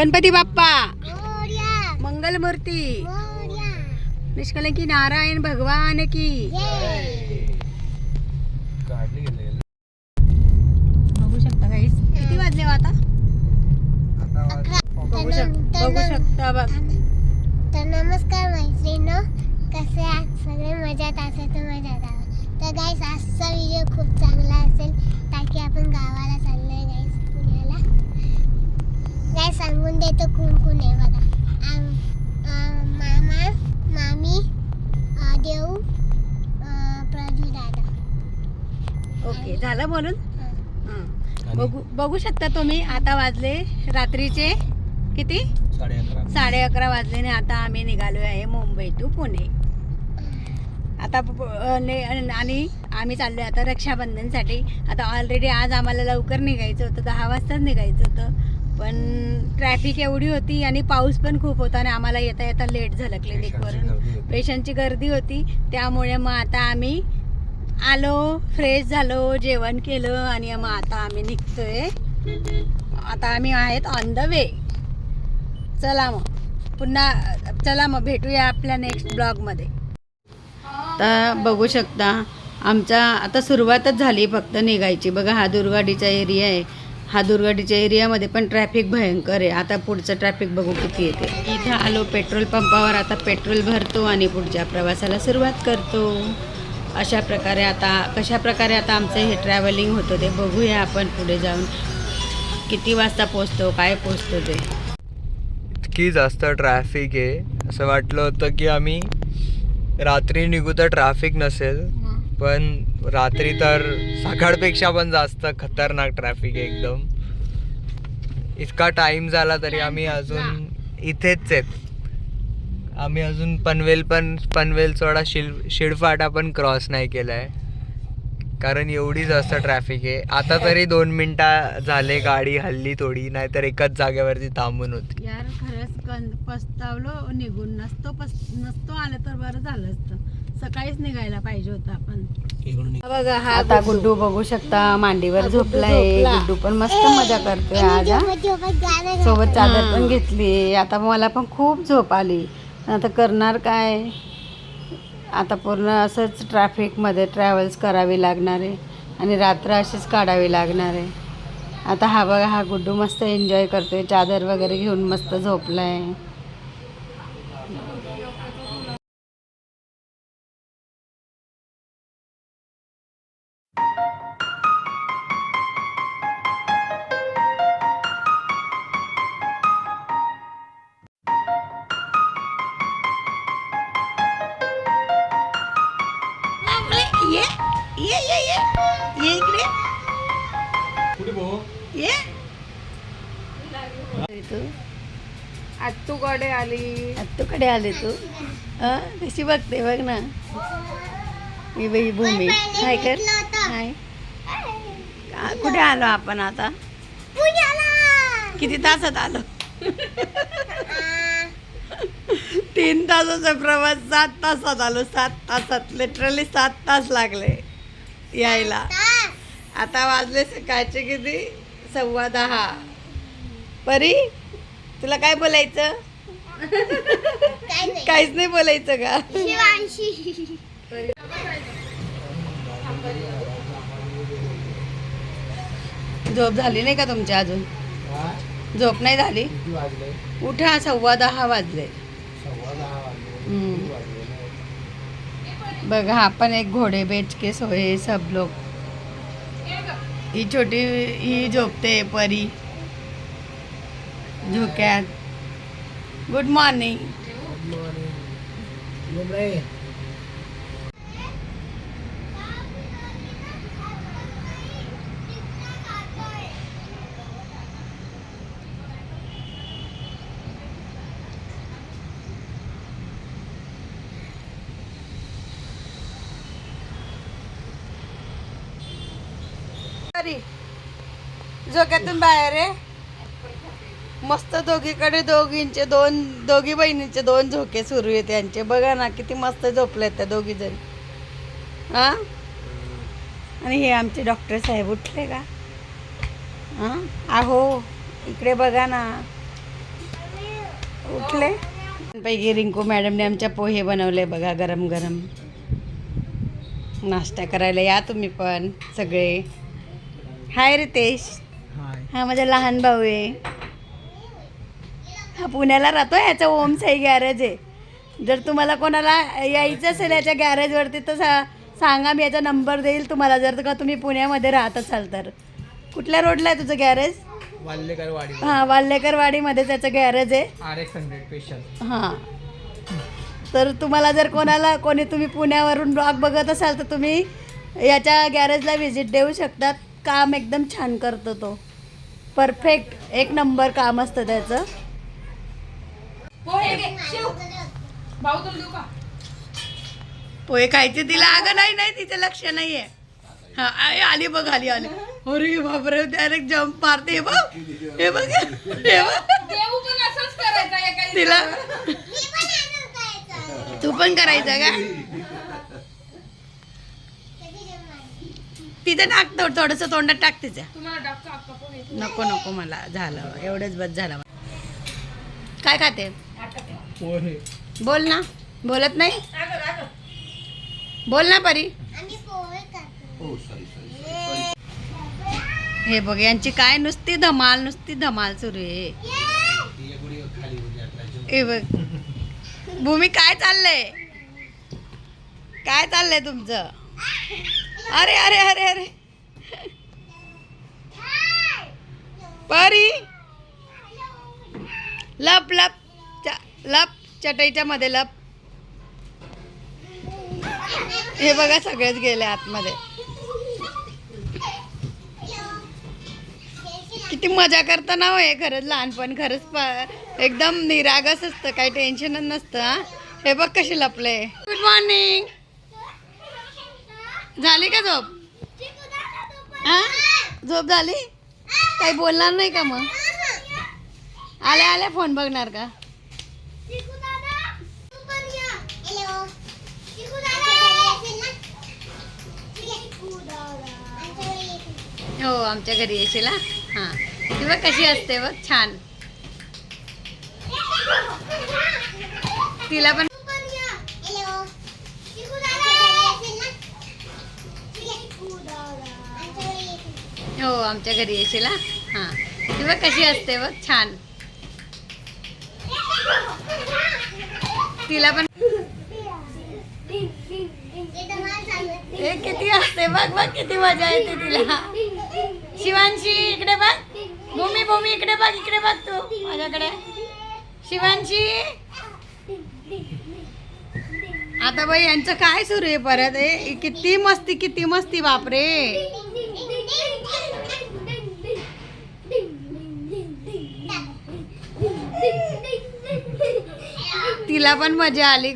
गणपती बाप्पा. मोरया. मंगलमूर्ती. मोरया. निष्कलंकी नारायण भगवान की. बघू शकता गाईस किती वाजले हो आता? आता बघू शक बघू शकता बघ. तर नमस्कार मैत्रिणी. कसे आहात? सगळे मजात असेल तर मजात आहात. तर गाईस आजचा व्हिडिओ खूप चांगला असेल ताकी आपण गावाला चाललोय गाईस सांगून देतो कोण कोण आहे बघा मामा मामी देऊ प्रजू दादा ओके झालं बोलून? बघू बघू शकता तुम्ही आता वाजले रात्रीचे किती? साडे अकरा. वाजले आणि आता आम्ही निघालो आहे मुंबई टू पुणे. आता आणि आम्ही चाललोय आता रक्षाबंधनसाठी. आता ऑलरेडी आज आम्हाला लवकर निघायचं होतं दहा वाजताच निघायचं होतं. पण ट्रॅफिक एवढी होती आणि पाऊस पण खूप होता आणि आम्हाला येता येता लेट झालं क्लिनिकवरून पेशंटची गर्दी होती. त्यामुळे मग आता आम्ही आलो फ्रेश झालो जेवण केलं आणि मग आता आम्ही निघतोय. आता आम्ही आहेत ऑन द वे चला मग. पुन्हा चला मग भेटूया आपल्या नेक्स्ट ब्लॉगमध्ये आता बघू शकता आमचा आता सुरुवातच झाली फक्त निघायची. बघा हा दुर्गाडीचा एरिया आहे. हा दुर्गाडीच्या एरियामध्ये पण ट्रॅफिक भयंकर आहे. आता पुढचं ट्रॅफिक बघू किती येते. इथं आलो पेट्रोल पंपावर आता पेट्रोल भरतो आणि पुढच्या प्रवासाला सुरुवात करतो. अशा प्रकारे आता कशा प्रकारे आता आमचं हे ट्रॅव्हलिंग होतं ते बघूया आपण पुढे जाऊन. किती वाजता पोचतो काय पोचतो ते. इतकी जास्त ट्रॅफिक आहे. असं वाटलं होतं की आम्ही रात्री निघू तर ट्रॅफिक नसेल पण रात्री तर सकाळपेक्षा पण जास्त खतरनाक ट्रॅफिक आहे एकदम. इतका टाइम झाला तरी आम्ही अजून इथेच आहेत. आम्ही अजून पनवेल पण पनवेल सोडा शिल शिडफाटा पण क्रॉस नाही केला आहे कारण एवढी जास्त ट्रॅफिक आहे. आता तरी दोन मिनटं झाले गाडी हल्ली थोडी नाहीतर एकाच जागेवरती थांबून होती. यार खरंच पस्तावलो निघून नसतो पस नसतो आलं तर बरं झालं असतं. सकाळीच निघायला पाहिजे होतं आपण. बघा हा आता गुड्डू. बघू शकता मांडीवर झोपलाय. गुड्डू पण मस्त मजा करतोय आज. सोबत चादर पण घेतली. आता मला पण खूप झोप आली. आता करणार काय? आता पूर्ण असंच ट्रॅफिकमध्ये ट्रॅव्हल्स करावी लागणार आहे. आणि रात्र अशीच काढावी लागणार आहे. आता हा बघा हा गुड्डू मस्त एन्जॉय करतोय. चादर वगैरे घेऊन मस्त झोपलाय. ये ये ये ये इकडे. ये. तू. आत्तूकडे आली. आत्तूकडे आले तू? कशी बघते बघ ना. मी बाई भूमी. हाय कर. हाय. आ, कुठे आलो आपण आता? पुण्याला. किती तासात आलो? तीन तासाचा प्रवास सात तासात आलो. सात तासात. लिटरली सात तास लागले. यायला. आता. वाजले सकाळचे किती? सव्वा दहा. परी तुला काय बोलायचं? काहीच नाही बोलायचं का? शिवांशी. झोप झाली नाही का तुमची अजून? झोप नाही झाली? उठा सव्वा दहा वाजले. हम्म. बघा हा पण एक घोडे बेच के सोये सब लोग. ही छोटी ही झोपते परी. झोक्यात. गुड मॉर्निंग झोक्यातून बाहेर आहे मस्त दोघीकडे दोघींचे दोन दोघी बहिणींचे दोन झोके सुरू आहेत त्यांचे बघा ना किती मस्त झोपलेत त्या दोघी जण. हा? आणि हे आमचे डॉक्टर साहेब उठले का? हा? आहो इकडे बघा ना. उठले? पैकी रिंकू मॅडमने आमच्या पोहे बनवले बघा गरम गरम नाश्ता करायला या तुम्ही पण सगळे. हाय रितेश. हा माझा लहान भाऊ आहे. हा पुण्याला राहतो याचा ओम साई गॅरेज आहे. जर तुम्हाला कोणाला यायचं असेल याच्या गॅरेजवरती तर सा सांगा मी याचा नंबर देईल तुम्हाला. जर का तुम्ही पुण्यामध्ये राहत असाल तर. कुठल्या रोडला आहे तुझं गॅरेज वाल्लेकर वाडी हां वाल्लेकरवाडीमध्ये त्याचं गॅरेज आहे. आर एक्स हंड्रेड स्पेशल हां. तर तुम्हाला जर कोणाला कोणी तुम्ही पुण्यावरून ब्लॉग बघत असाल तर तुम्ही याच्या गॅरेजला व्हिजिट देऊ शकतात. काम एकदम छान करतो तो. परफेक्ट एक नंबर काम असतं त्याचं. पोहे खायचे तिला. अगं नाही नाही तिचं लक्ष नाही आहे हा आली बघ आली आली. अरे बापरे डायरेक्ट जम्प मारते. हे बघ. हे बघ. हे बघ. तिला. तू पण करायचं का? जमणार? तिचं टाक थोडं थोडंसं तोंडात टाक तिच्या तुम्हाला डॉक्टर अक्का पण येतो. नको नको मला. झालं एवढंच बस झालं काय खाते? बोल ना. बोलत नाही? बोल ना परी. आम्ही पोहे खातो. हे बघ यांची काय नुसती धमाल नुसती धमाल सुरू आहे. हे बघ. भूमी काय चाललंय? काय चाललंय तुमचं? अरे अरे अरे अरे. परी. लप लप. लप. चटईच्या मध्ये लप. हे बघा सगळेच गेले आतमध्ये. किती मजा करताना हो हे खरंच लहानपण. खरंच प- एकदम निरागस असतं. काही टेन्शनच नसतं हे. बघ कशी लपले. गुड मॉर्निंग झाली का झोप? झोप झाली? काही बोलणार नाही का मग? आल्या आल्या फोन बघणार का? हो आमच्या घरी येशील हा? हां. ती बघ कशी असते बघ छान. तिला पण तू पण ये. हॅलो. चिकू दादा. घरी असेल ना? चिकू दादा. आमच्या घरी येशील. हो आमच्या घरी येशील हा? हां. ती बघ कशी असते बघ छान. तिला पण हे किती असते बघ बघ किती मजा येते तिला. शिवांशी इकडे बघ. भूमी भूमी इकडे बघ इकडे बघ तू माझ्याकडे. शिवांशी. आता बाई यांचं काय सुरू आहे परत हे किती मस्ती किती मस्ती बापरे. तिला पण मजा आली.